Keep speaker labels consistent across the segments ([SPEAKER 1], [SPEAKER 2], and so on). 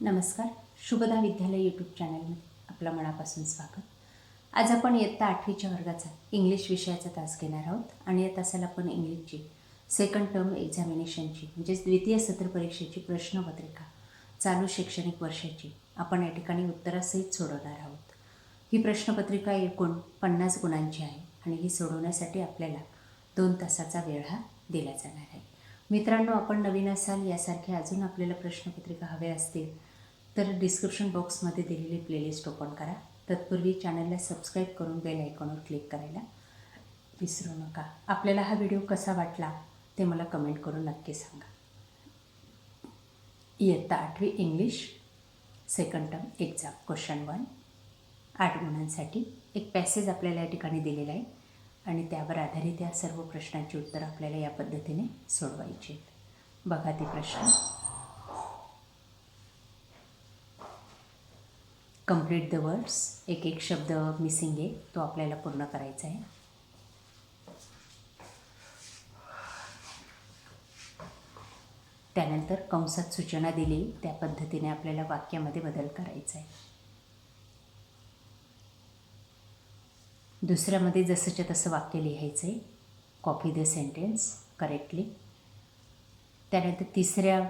[SPEAKER 1] नमस्कार. शुभदा विद्यालय यूट्यूब चॅनलमध्ये आपलं मनापासून स्वागत. आज आपण इयत्ता आठवीच्या वर्गाचा इंग्लिश विषयाचा तास घेणार आहोत आणि या तासाला आपण इंग्लिशची सेकंड टर्म एक्झामिनेशनची म्हणजेच द्वितीय सत्र परीक्षेची प्रश्नपत्रिका चालू शैक्षणिक वर्षाची आपण या ठिकाणी उत्तरासहित सोडवणार आहोत. ही प्रश्नपत्रिका एकूण पन्नास गुणांची आहे आणि ही सोडवण्यासाठी आपल्याला दोन तासाचा वेळ हा दिला जाणार आहे. मित्रांनो आपण नवीन असाल यासारखे अजून आपल्याला प्रश्नपत्रिका हव्या असतील तर डिस्क्रिप्शन बॉक्समध्ये दिलेली प्लेलिस्ट ओपन करा. तत्पूर्वी चॅनलला सबस्क्राईब करून बेल आयकॉनवर क्लिक करायला विसरू नका. आपल्याला हा व्हिडिओ कसा वाटला ते मला कमेंट करून नक्की सांगा. इयत्ता आठवी English second term exam question one आठ गुणांसाठी एक पॅसेज आपल्याला या ठिकाणी दिलेला आहे आणि त्यावर आधारित या सर्व प्रश्नांची उत्तरं आपल्याला या पद्धतीने सोडवायची आहेत. बघा ते प्रश्न. कंप्लीट द वर्ड्स एक एक शब्द मिसिंग आहे. तो आपल्याला पूर्ण करायचा आहे. त्यानंतर कंसात सूचना दिली. त्या पद्धतीने आपल्याला वाक्यामध्ये बदल करायचा आहे. दुसऱ्यामध्ये जसंच्या तसं वाक्य लिहायचं आहे. कॉपी द सेंटेन्स करेक्टली त्यानंतर तिसऱ्या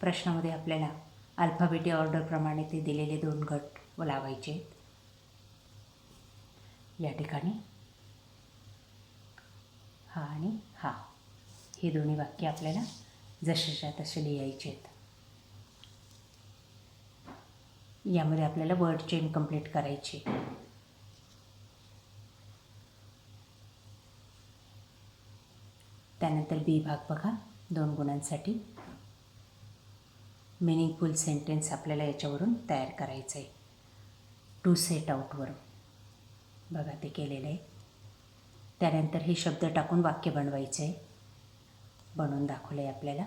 [SPEAKER 1] प्रश्नामध्ये आपल्याला अल्फाबेटी ऑर्डरप्रमाणे ते दिलेले दोन गट लावायचे. आहेत या ठिकाणी. हा आणि हा. हे दोन्ही वाक्य आपल्याला जसेच्या तसे लिहायचे आहेत. यामध्ये आपल्याला वर्ड चेन कंप्लीट करायची. त्यानंतर बी भाग बघा. दोन गुणांसाठी. मिनिंगफुल सेंटेन्स आपल्याला याच्यावरून तयार करायचं आहे टू सेट आऊटवरून बघा ते केलेलं आहे. त्यानंतर हे शब्द टाकून वाक्य बनवायचं आहे बनवून दाखवलं आहे आपल्याला.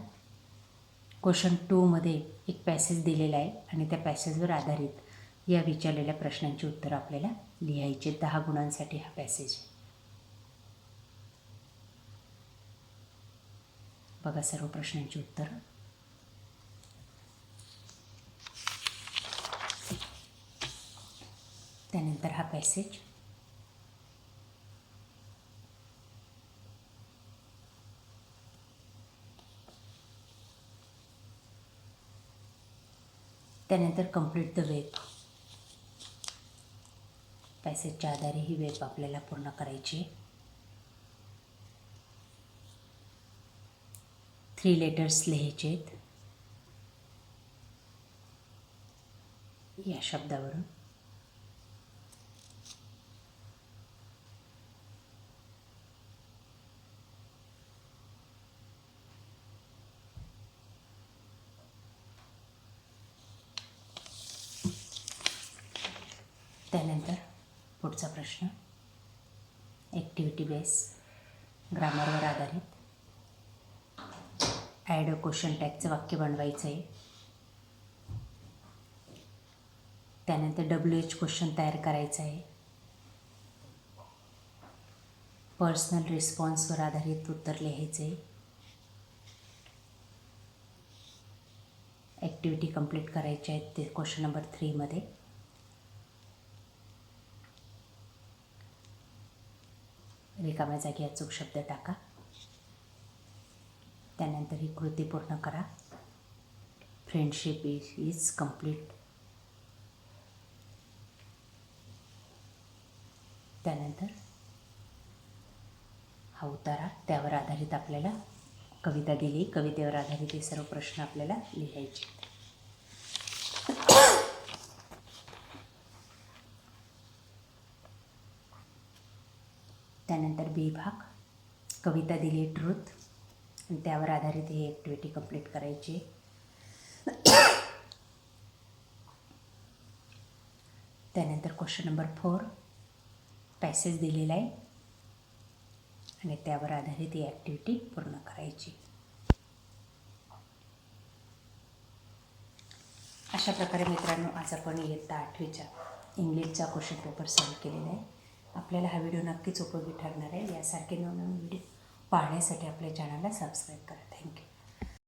[SPEAKER 1] क्वेश्चन टूमध्ये एक पॅसेज दिलेला आहे आणि त्या पॅसेजवर आधारित या विचारलेल्या प्रश्नांची उत्तरं आपल्याला लिहायचे आहेत. दहा गुणांसाठी हा पॅसेज बघा सर्व प्रश्नांची उत्तरं. त्यानंतर हा पॅसेज त्यानंतर कंप्लीट द वेब पॅसेजच्या आधारे ही वेब आपल्याला पूर्ण करायची थ्री लेटर्स लिहायचे आहेत या शब्दावरून त्यानंतर पुढचा प्रश्न. ॲक्टिव्हिटी बेस ग्रामरवर आधारित. ॲड अ क्वेश्चन टॅगचं वाक्य बनवायचं आहे त्यानंतर डब्ल्यू एच क्वेश्चन तयार करायचं आहे पर्सनल रिस्पॉन्सवर आधारित उत्तर लिहायचं आहे ॲक्टिव्हिटी कंप्लीट करायच्या आहेत ते क्वेश्चन नंबर थ्रीमध्ये रिकाम्या जागी अचूक शब्द टाका. त्यानंतर ही कृती पूर्ण करा. फ्रेंडशिप इज इज कंप्लीट त्यानंतर हा उतारा त्यावर आधारित आपल्याला कविता दिली कवितेवर आधारित हे सर्व प्रश्न आपल्याला लिहायचे त्यानंतर बी भाग कविता दिली ट्रूथ आणि त्यावर आधारित ही ॲक्टिव्हिटी कंप्लीट करायची. त्यानंतर क्वेश्चन नंबर फोर पॅसेज दिलेला आहे. आणि त्यावर आधारित ही ॲक्टिव्हिटी पूर्ण करायची. अशा प्रकारे मित्रांनो आज आपण इयत्ता आठवीच्या इंग्लिशचा क्वेश्चन पेपर सॉल्व्ह केलेला आहे. आपल्याला हा व्हिडिओ नक्कीच उपयोगी ठरणार आहे. यासारखे नवनवीन व्हिडिओ पाहण्यासाठी आपल्या चॅनलला सबस्क्राईब करा. थँक्यू